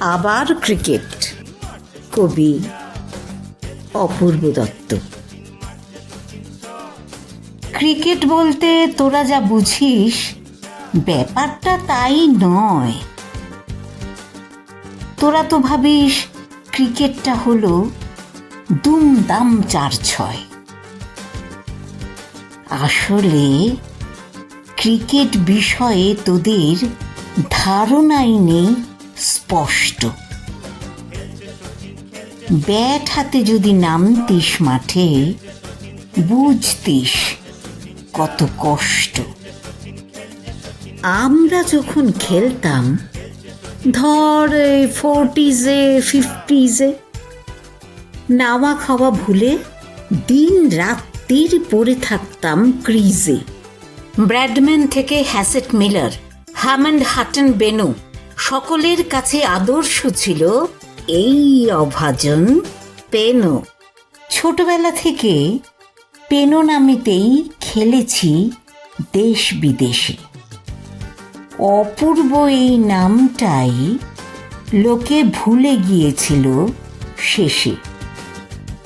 আবার ক্রিকেট। কবি অপূর্ব দত্ত। ক্রিকেট বলতে তোরা যা বুঝিস, ব্যাপারটা তাই নয়। তোরা তো ভাবিস ক্রিকেটটা হলো দুমদাম চার ছয়। আসলে ক্রিকেট বিষয়ে তোদের ধারণাই নেই। স্পষ্ট। ব্যাট হাতে যদি নামতিস মাঠে, বুঝতিস কত কষ্ট। আমরা যখন খেলতাম, ধর ফোরটিজে, ফিফটিজে নাওয়া খাওয়া ভুলে দিন রাত্রির পড়ে থাকতাম ক্রিজে। ব্র্যাডম্যান থেকে Hassett Miller Hammond Hutton Benu সকলের কাছে আদর্শ ছিল এই অভাজন পেনো। ছোটবেলা থেকে পেনো নামেতেই খেলেছি দেশ বিদেশে। অপূর্ব এই নামটাই লোকে ভুলে গিয়েছিল শেষে।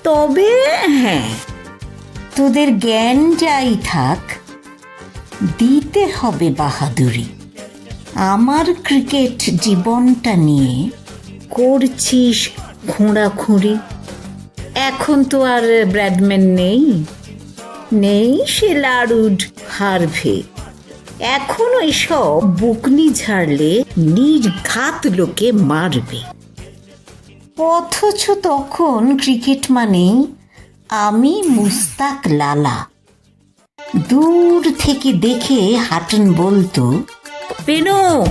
তবে হ্যাঁ তোদের জ্ঞান যাই থাক, দিতে হবে বাহাদুরি। আমার ক্রিকেট জীবনটা নিয়ে করছিস খোঁড়াখুঁড়ি এখন তো আর ব্র্যাডম্যান নেই। নেই সে লারুড হারভে। এখন এসব বুকনি ঝাড়লে নির্ঘাত লোকে মারবে। অথচ তখন ক্রিকেট মানেই আমি মুস্তাক লালা। দূর থেকে দেখে হাটন বলতো পেনো।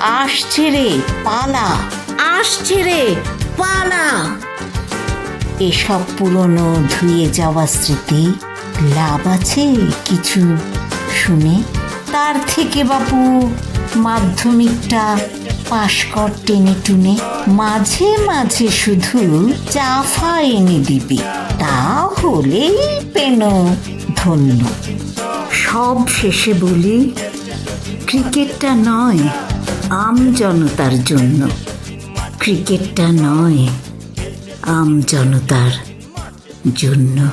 আসছে রে পালা। আসছে রে পালা। এসব পুরনো ধুয়ে যাওয়া স্মৃতি লাভ আছে কিছু শুনে? তার থেকে বাপু, মাধ্যমিকটা পাশ কর টেনে টুনে। মাঝে মাঝে শুধু চাফা এনে দিবি, তা হলেই পেন ধন্য। সব শেষে বলি ক্রিকেটটা নয় আম জনতার জন্য। ক্রিকেটটা নয় আম জনতার জন্য।